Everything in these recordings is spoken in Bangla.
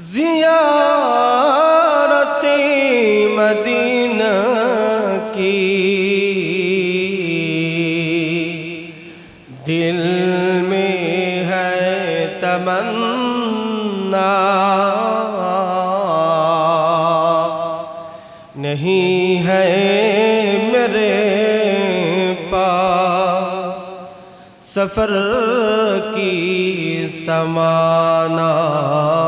زیارت مدینہ کی۔ دل میں ہے تمنا۔ نہیں ہے میرے پاس سفر کی سمانہ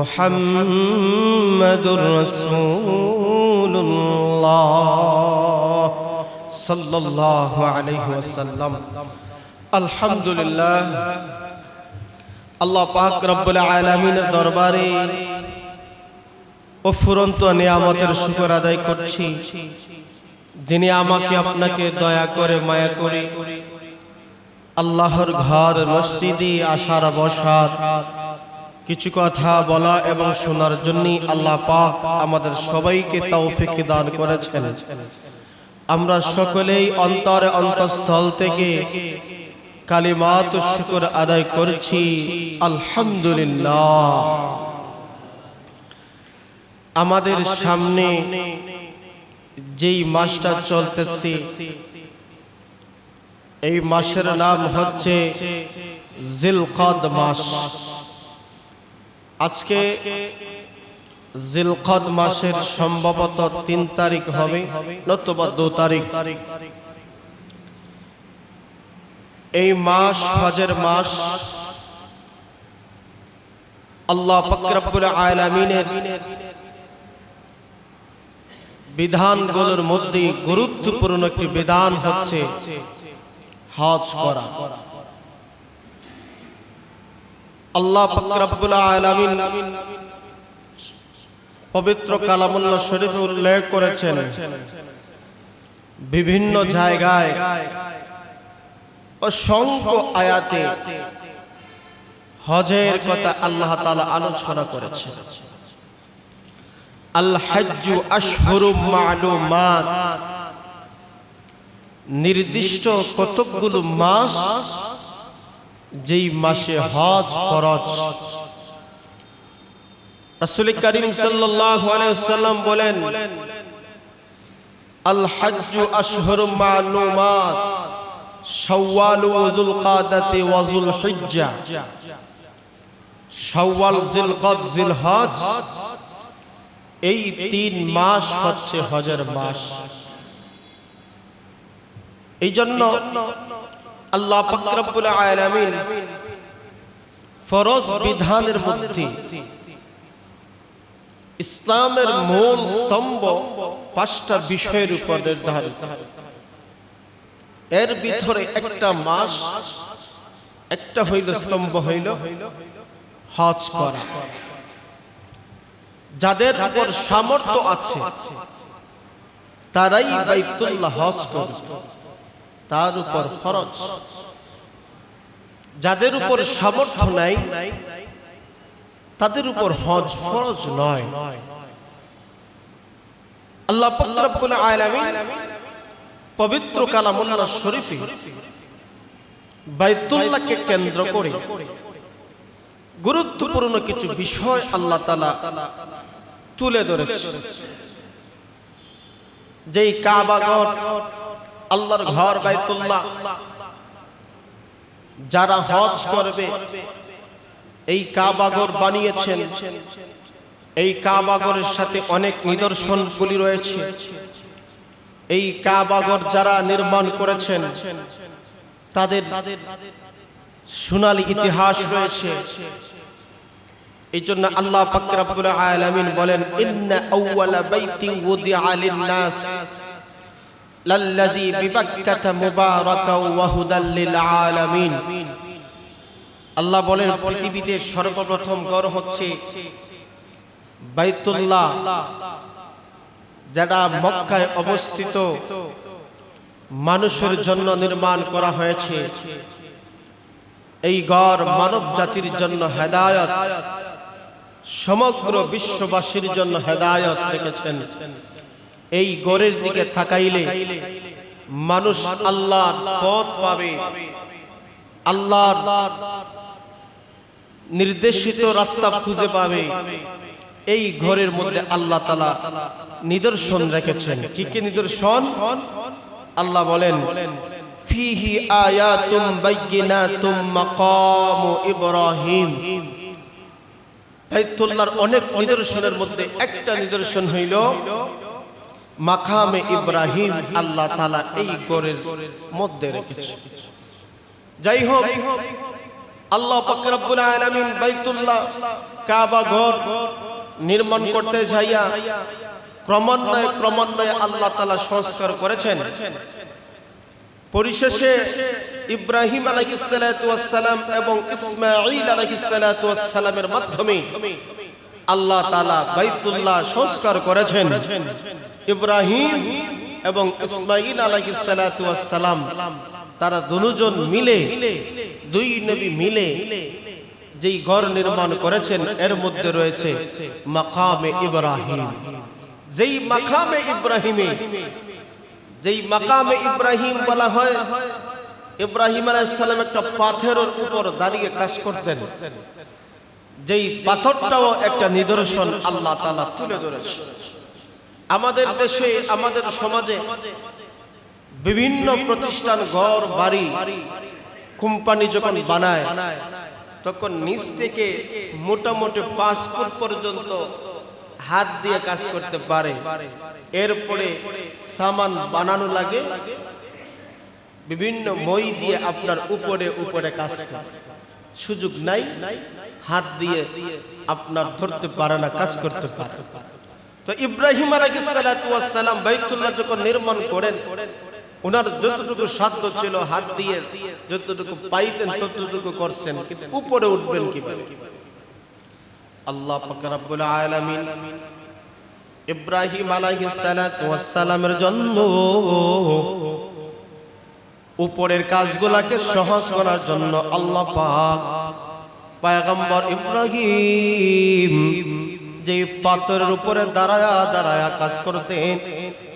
محمد رسول الله صلى الله عليه وسلم الحمد لله আল্লাহ পাক রব্বুল আলামিনের দরবারে অফুরন্ত নিয়ামতের শুকর আদায় করছি যিনি আমাকে আপনাকে দয়া করে মায়া করে আল্লাহর ঘর মসজিদে আসার বসার কিছু কথা বলা এবং শোনার জন্য আল্লাহ পাক আমাদের সবাইকে তৌফিক দান করেছেন। আমরা সকলেই অন্তরে অন্তঃস্থল থেকে কালিমাত শুকর আদায় করছি। আলহামদুলিল্লাহ। আমাদের সামনে যেই মাসটা চলতেছে, এই মাসের নাম হচ্ছে জিলকদ মাস। আজকে জিলকদ মাসের সম্ভবত তিন তারিখ হবে, নতুবা দু তারিখ। এই মাস হজের মাস। আল্লাহ ফকরাবুল আলামিনের বিধানগুলোর মধ্যে গুরুত্বপূর্ণ একটি বিধান হচ্ছে হজ করা। আল্লাহ আলামিন পবিত্র কালামুল্লাহ শরীফে উল্লেখ করেছেন, বিভিন্ন জায়গায় অসংখ্য আয়াতে হজের কথা আল্লাহ তালা আলোচনা করেছেন। নির্দিষ্ট কতকগুলো মাস যেই মাসে হজ ফরজ। রাসূল করিম সাল্লাল্লাহু আলাইহি ওয়াসাল্লাম বলেন আল হজ্জু আশহুরুম মালুমাত শাওয়াল ও যুলকাদাতে ওয়া যুলহিজ্জা। শাওয়াল জিলকদ জিলহজ এই তিন মাস হচ্ছে হজের মাস। এই জন্য আল্লাহ পাক রব্বুল আলামিন ফরজ বিধানের মধ্যে ইসলামের মূল স্তম্ভ পাঁচটা বিষয়ের উপর নির্ধারিত। এর ভিতরে একটা মাস, একটা হইল স্তম্ভ হইল হজ করা। যাদের উপর সামর্থ্য আছে, তারাই বাইতুল্লাহ হজ করে তার উপর ফরজ। যাদের উপর সামর্থ্য নাই তাদের উপর হজ ফরজ নয়। আল্লাহ আলামিন পবিত্র কালামুল্লাহ শরীফে বাইতুল্লাহকে কেন্দ্র করে গুরুত্বপূর্ণ কিছু বিষয় আল্লাহ তালা তুলে ধরেছে। যেই কাবাগর আল্লাহর ঘর বাইতুল্লাহ। যারা হজ করবে, এই কাবাগর বানিয়েছেন। এই কাবাগরের সাথে অনেক নিদর্শনগুলি রয়েছে। এই কাবাগর যারা নির্মাণ করেছেন, তাদের সোনালী ইতিহাস রয়েছে। এই জন্য আল্লাহ পাক রব্বুল আলামিন বলেন, ইন্না আউওয়ালা বাইতি উদিআ লিন-নাস মুবারাকাও ওয়া হুদাল লিল আলামিন। আল্লাহ বলেন, পৃথিবীতে সর্বপ্রথম ঘর হচ্ছে বাইতুল্লাহ, যেটা মক্কায় অবস্থিত মানুষের জন্য নির্মাণ করা হয়েছে। এই ঘর মানব জাতির জন্য হেদায়ত, সমগ্র বিশ্ববাসীর জন্য হেদায়ত রেখেছেন। এই গড়ের দিকে থাকাইলে মানুষ আল্লাহর পথ পাবে। আল্লাহর নির্দেশিত রাস্তা খুঁজে পাবে। এই ঘরের মধ্যে আল্লাহ তালা নিদর্শন রেখেছেন। কি কি নিদর্শন? আল্লাহ বলেন, ফিহি আয়াতুম বাইয়িনাতুম মাকামু ইব্রাহিম। বাইতুল্লাহর অনেক নিদর্শনের মধ্যে একটা নিদর্শন হইল মাকামে ইব্রাহিম আল্লাহ তাআলা এই ঘরের মধ্যে রেখেছে। যাই হোক আল্লাহ পাক রব্বুল আলামিন বাইতুল্লাহ কাবা ঘর নির্মাণ করতে যাইয়া ক্রমান্বয়ে ক্রমান্বয়ে আল্লাহ তাআলা সংস্কার করেছেন। পরিশেষে ইব্রাহিম আলাইহিসসালাম এবং ইসমাঈল আলাইহিসসালামের মাধ্যমে আল্লাহ তালা বাইতুল্লাহ সংস্কার করেছেন। ইব্রাহিম এবং ইসমাঈল আলাইহিসসালাম তারা দুজন মিলে, দুই নবী মিলে যেই ঘর নির্মাণ করেছেন, এর মধ্যে রয়েছে মাকামে ইব্রাহিম। যেই মাকামে ইব্রাহিমে, যেই মাকামে ইব্রাহিম বলা হয়, ইব্রাহিম আলাইসাল্লাম একটা পাথরের উপর দাঁড়িয়ে কাজ করতেন। যেই পাথরটাও একটা নিদর্শন আল্লাহ তাআলা তুলে ধরেছে। আমাদের দেশে, আমাদের সমাজে বিভিন্ন প্রতিষ্ঠান, ঘর, বাড়ি, কোম্পানি যখন বানায়, তখন নিচ থেকে মোটামুটি পাঁচ ফুট পর্যন্ত হাত দিয়ে কাজ করতে পারে। এরপরে সামান বানানো লাগে। বিভিন্ন মই দিয়ে আপনার উপরে উপরে কাজ করে। সুযোগ নাই। হাত দিয়ে আপনার ধরতে পারে না কাজ করতে পারে। তো ইব্রাহিম আলাইহিসসালাম বাইতুল্লাহ যখন নির্মাণ করেন ওনার যতটুকু সাধ্য ছিল হাত দিয়ে যতটুকু পাইতেন ততটুকু করছেন কিন্তু উপরে উঠবেন কীভাবে? আল্লাহ পাক রব্বুল আলামিন ইব্রাহিম আলাইহিস সালাতু জন্য উপরের কাজগুলাকে সহজ করার জন্য আল্লাহ পাক পয়গম্বর ইব্রাহিম যে পাথরের উপরে দাঁড়ায়া দাঁড়ায়া কাজ করতেন,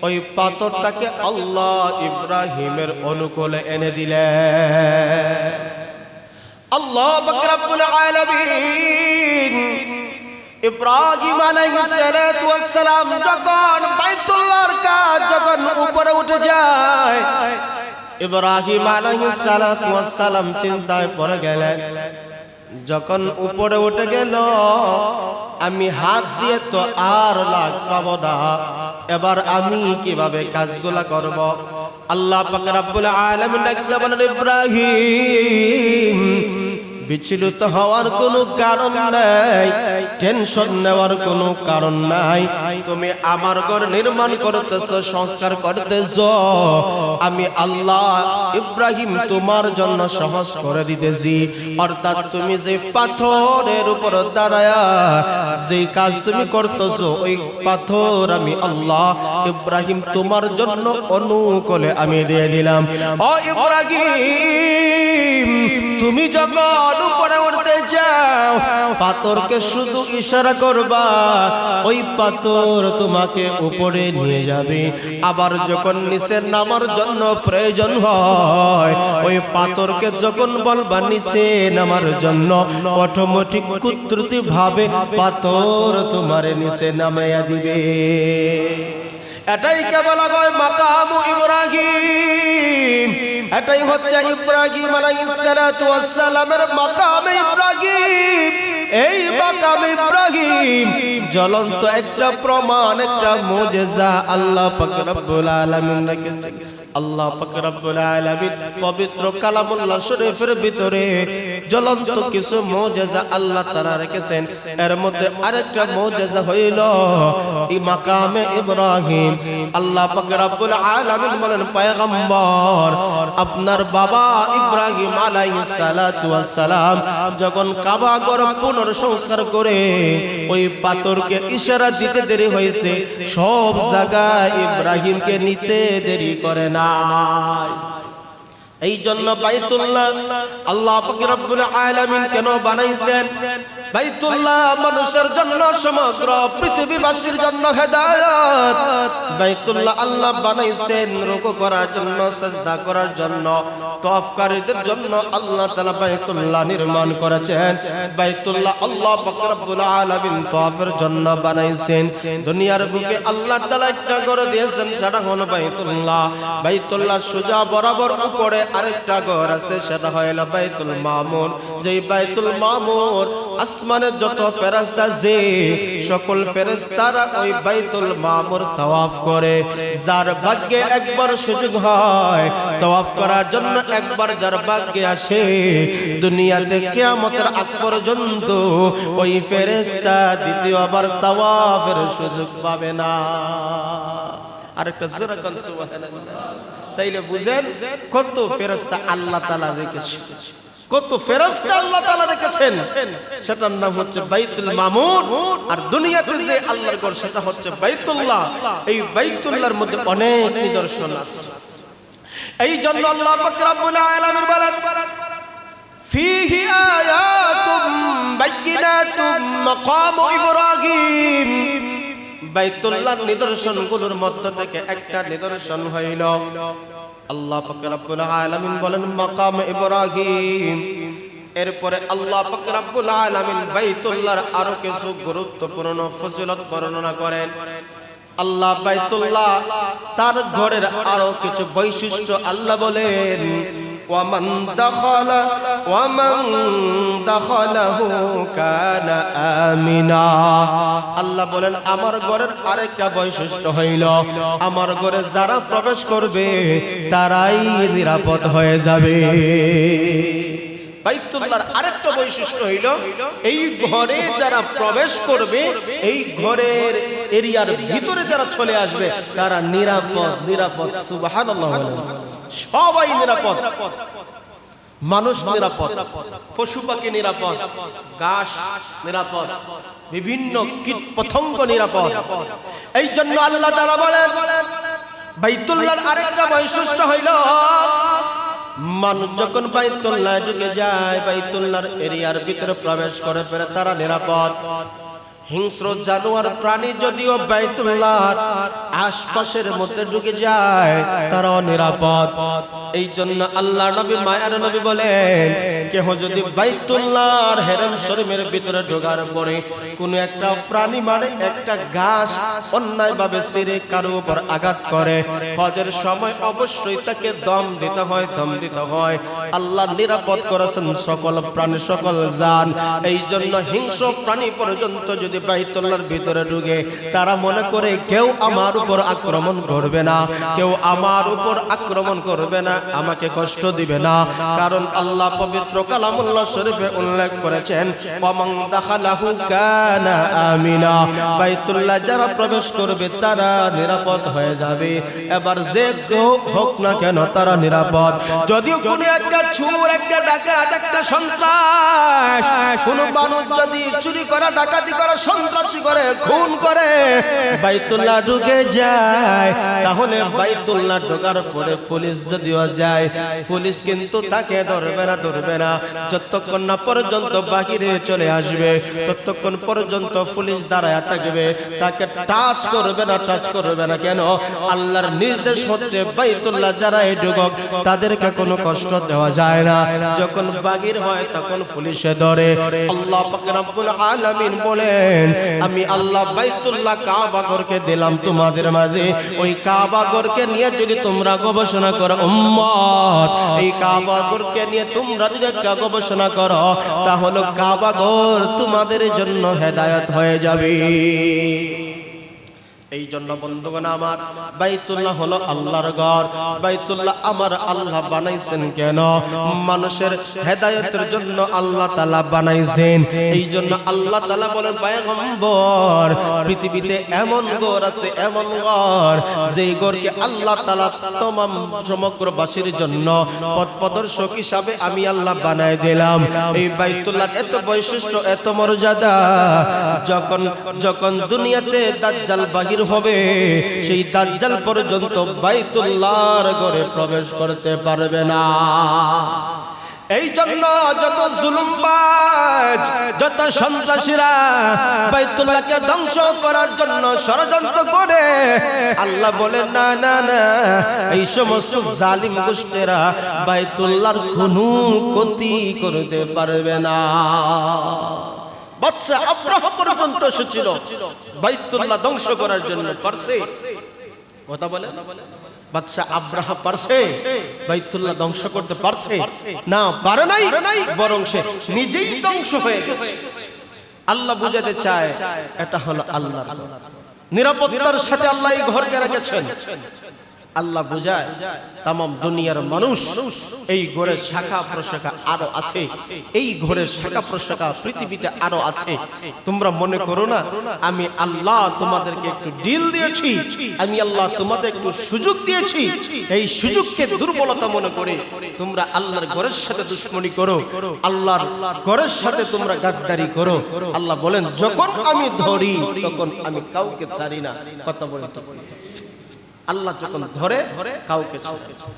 ওই পাথরটাকে আল্লাহ ইব্রাহিমের অনুকূলে এনে দিলেন। আল্লাহ বকরাবুল আলামিন ইব্রাহিম আলাইহিস সালাম যখন বাইতুল্লাহর কাজ যখন উপরে উঠে যায়, ইব্রাহিম আলাইহিস সালাম চিন্তায় পড়ে গেলেন। যখন উপরে উঠে গেল, আমি হাত দিয়ে তো আর লাগ পাবো না। এবার আমি কীভাবে কাজগুলা করব? আল্লাহ পাক আব্বুল বলেন, ইব্রাহিম বিচলিত হওয়ার কোনো কারণ নাই, টেনশন নেওয়ার কোনো কারণ নাই। তুমি আমার ঘর নির্মাণ করতেছ, সংস্কার করতেছ। আমি আল্লাহ ইব্রাহিম তোমার জন্য সহজ করে দিতেছি। অর্থাৎ তুমি যে পাথরের উপর দাঁড়ায়া যে কাজ তুমি করতেছ, ওই পাথর আমি আল্লাহ ইব্রাহিম তোমার জন্য অনুকূলে আমি দিয়ে দিলাম। ও ইব্রাহিম, তুমি যখন উপরে উঠতে যাও। পাথরকে শুধু ইশারা করবা, ওই পাথর তোমাকে উপরে নিয়ে যাবে। আবার যখন নিচে নামার জন্য প্রয়োজন হয়, ওই পাথরকে যখন বলবা নিচে নামার জন্য, অটোমেটিক কুত্রুতি ভাবে পাথর তোমার নিচে নামাইয়া দিবে। এটাই কেবল হয় মাকামু ইব্রাহিম। এটাই হচ্ছে ইব্রাহিম আলাইসালামের মাকামে ইব্রাহিম। এই মাকামে ইব্রাহিম জ্বলন্ত একটা প্রমাণ, একটা মোজেজা আল্লাহ পাক রব্বুল আলামিন রেখেছেন। আল্লাহ রব্বুল আলামিন পবিত্র কালামুল্লাহ শরীফের ভিতরে জ্বলন্ত কিছু মুজিজা আল্লাহ তাআলা রেখেছেন। এর মধ্যে আরেকটা মুজিজা হইল এই মাকামে ইব্রাহিম। আল্লাহ রব্বুল আলামিন বলেন, পয়গম্বর, আপনার বাবা ইব্রাহিম আলাইহিস সালাতু ওয়াস যখন কাবা ঘর পুনর্সংস্কার করে ওই পাথরকে ইশারা দিতে দেরি হয়েছে, সব জায়গায় ইব্রাহিমকে নিতে দেরি করে না। Adonai. এই জন্য বাইতুল্লাহ আল্লাহ রব্বুল আলামিন কেন বানাইছেন? বাইতুল্লাহ মানুষের জন্য সমগ্র পৃথিবীবাসীর জন্য হেদায়েত। বাইতুল্লাহ আল্লাহ বানাইছেন রুকু করার জন্য, সাজদা করার জন্য তওয়াফকারীদের জন্য আল্লাহ তাআলা বাইতুল্লাহ নির্মাণ করেছেন। বাইতুল্লাহ আল্লাহ রব্বুল আলামিন তওয়াফের জন্য বানাইছেন। দুনিয়ার বুকে আল্লাহ তাআলা একটা ঘর দিয়েছেন সেটা হলো বাইতুল্লাহ। বাইতুল্লাহ সোজা বরাবর উপরে আরেকটা ঘর আছে, সেটা হলো বাইতুল মামুর যেই বাইতুল মামুর আসমানের যত ফেরেশতা যে সকল ফেরেশতারা ওই বাইতুল মামুর তাওয়াফ করে। যার ভাগ্যে একবার সুযোগ হয় তাওয়াফ করার জন্য একবার যার ভাগ্যে আসে, দুনিয়াতে কিয়ামতের আগ পর্যন্ত ওই ফেরেশতা দ্বিতীয়বার তাওয়াফের সুযোগ পাবে না। আরেকটা জোরে কান তাইলে বুঝেন কত ফেরেশতা আল্লাহ তাআলা রেখেছে। কত ফেরেশতা আল্লাহ তাআলা রেখেছেন। সেটার নাম হচ্ছে বাইতুল মামুর আর দুনিয়াতে যে আল্লাহর ঘর, সেটা হচ্ছে বাইতুল্লাহ। এই বাইতুল্লাহর মধ্যে অনেক নিদর্শন আছে। এই জন্য আল্লাহ রব্বুল আলামিন বলেন, ফিহি আয়াতুম বাইয়িনাতুম মাকাম ইব্রাহিম। বাইতুল্লাহর নিদর্শনগুলোর মধ্য থেকে একটা নিদর্শন হইল। আল্লাহ পাক রব্বুল আলামিন বলেন, মাকাম ইব্রাহিম। এরপরে আল্লাহ পাক রব্বুল আলামিন বাইতুল্লাহর আরও কিছু গুরুত্বপূর্ণ ফজিলত বর্ণনা করেন। আল্লাহ বাইতুল্লাহ তার ঘরের আরও কিছু বৈশিষ্ট্য আল্লাহ বলেন ওয়ামান দাখালা ওয়ামান দাখালাহু কানা আমিনা আল্লাহ বলেন, আমার ঘরের আরেকটা বৈশিষ্ট্য হইল, আমার ঘরে যারা প্রবেশ করবে, তারাই নিরাপদ হয়ে যাবে। বাইতুল্লাহর আরেকটা বৈশিষ্ট্য হইল, এই ঘরে যারা প্রবেশ করবে, এই ঘরের এরিয়ার ভিতরে যারা চলে আসবে, তারা নিরাপদ নিরাপদ বলেন। সবাই নিরাপদ। মানুষ নিরাপদ। পশু পাখি নিরাপদ। গাছ নিরাপদ। বিভিন্ন কীট পতঙ্গ নিরাপদ। এই জন্য আল্লাহ তারা বলেন, বাইতুল্লাহর আরেকটা বৈশিষ্ট্য হইল, মানুষ যখন বাইতুল্লাহ ঢুকে যায়, বাইতুল্লাহর এরিয়ার ভিতরে প্রবেশ করে ফেরে তারা নিরাপদ। হিংস্র জানোয়ার প্রাণী যদিও বাইতুল্লাহর আশপাশের মধ্যে ঢুকে যায় তারা নিরাপদ। এই জন্য আল্লাহ নবী, মায়ার নবী বলেন, কেহ যদি বাইতুল্লাহর হেরেম শরীফের ভিতরে ঢোকার পরে কোন একটা প্রাণী মানে একটা গাছ অন্যায়ভাবে সিরে কারও উপর আঘাত করে, হজের সময় অবশ্যই তাকে দম দিতে হয়, দম দিতে হয়। আল্লাহ নিরাপদ করেছেন সকল প্রাণী, সকল জান। এই জন্য হিংস্র প্রাণী পর্যন্ত যদি বাইতুল্লাহর ভিতরে ঢুকে, তারা মনে করে কেউ আমার উপর আক্রমণ করবে না, কেউ আমার উপর আক্রমণ করবে না। আমাকে কষ্ট দিবে না। কারণ আল্লাহ পবিত্র কালামুল্লাহ শরীফে উল্লেখ করেছেন, ওয়ামান দাখালাহু কানা আমিনা। বাইতুল্লাহ যারা প্রবেশ করবে, তারা নিরাপদ হয়ে যাবে। এবার যে কেউ হোক না কেন তারা নিরাপদ। যদিও কোনো একটা চোর একটা ডাকাত, একটা সন্ত্রাস, কোন মানুষ যদি চুরি করা, ডাকাতি করা, সন্ত্রাসী করে, খুন করে, বাইতুল্লাহ ঢুকে যায়, তাহলে বাইতুল্লাহ ঢোকার পরে পুলিশ যদিও যায়। পুলিশ কিন্তু তাকে ধরবে না ধরবে না। যতক্ষণ না পর্যন্ত বাহিরে চলে আসবে, ততক্ষণ পর্যন্ত পুলিশ দাঁড়ায় থাকবে। তাকে টাচ করবে না টাচ করবে না কেন? আল্লাহর নির্দেশ হচ্ছে বাইতুল্লাহ যারা এই ঢুকক, তাদেরকে কোনো কষ্ট দেওয়া যায় না। যখন বাগির হয়, তখন পুলিশে ধরে। আল্লাহ রব্বুল আলামিন বলেন, আমি আল্লাহ বাইতুল্লাহ কাবা ঘরকে দিলাম তোমাদের মাঝে। ওই কাবা ঘরকে নিয়ে যদি তোমরা গবেষণা করো উম্মত উম্মত। এই কাবা কাবাগরকে নিয়ে তোমরা যদি একটা গবেষণা করো তাহলে কাবা ঘর তোমাদের জন্য হেদায়ত হয়ে যাবে। এই জন্য বন্ধুগণ আমার, বাইতুল্লাহ হলো আল্লাহর ঘর। বাইতুল্লাহ আমার আল্লাহ বানাইছেন কেন? মানুষের হেদায়তের জন্য আল্লাহ তালা বানাইছেন। এই জন্য আল্লাহ তালা বলেন, পয়গম্বর, পৃথিবীতে এমন ঘর আছে, এমন ঘর, যেই ঘরকে আল্লাহ তালা তমাম সমগ্রবাসীর জন্য পথ প্রদর্শক হিসাবে আমি আল্লাহ বানাই দিলাম। এই বাইতুল্লাহ এত বৈশিষ্ট্য, এত মর্যাদা, যখন যখন দুনিয়াতে দাজ্জাল বাহির হবে, সেই দাজ্জাল পর্যন্ত বাইতুল্লাহর ঘরে প্রবেশ করতে পারবে না। এই জন্য যত জুলুমবাজ, যত সন্ত্রাসীরা বাইতুল্লাহকে ধ্বংস করার জন্য ষড়যন্ত্র করে, আল্লাহ বলে না না না, এই সমস্ত জালিম গোষ্ঠীরা বাইতুল্লাহর কোনো ক্ষতি করতে পারবে না। বাচ্চা আব্রাহ পর্যন্ত এসেছিল। বাইতুল্লাহ ধ্বংস করার জন্য পারছে কথা বলে? বাচ্চা আব্রাহা পারছে বাইতুল্লাহ ধ্বংস করতে পারছে না পারে নাই বরং সে নিজেই ধ্বংস হয়ে গেছে। আল্লাহ বুঝাতে চায় এটা হলো আল্লাহ নিরাপত্তার সাথে আল্লাহ এই ঘরকে রেখেছেন। আল্লাহ বুঝায় তাম দুনিয়ার মানুষ এই ঘরের শাখা প্রশাখা আরও আছে, এই ঘরের শাখা প্রশাখা পৃথিবীতে আরও আছে। তোমরা মনে করো না, আমি আল্লাহ তোমাদেরকে একটু ডিল দিয়েছি, আমি আল্লাহ তোমাদের একটু সুযোগ দিয়েছি, এই সুযোগকে দুর্বলতা মনে করে তোমরা আল্লাহর ঘরের সাথে দুশ্মনী করো, আল্লাহর ঘরের সাথে তোমরা গাদ্দারি করো। আল্লাহ বলেন, যখন আমি ধরি, তখন আমি কাউকে ছাড়ি না। কথা বলে আল্লাহ যখন ধরে ধরে কাউকে।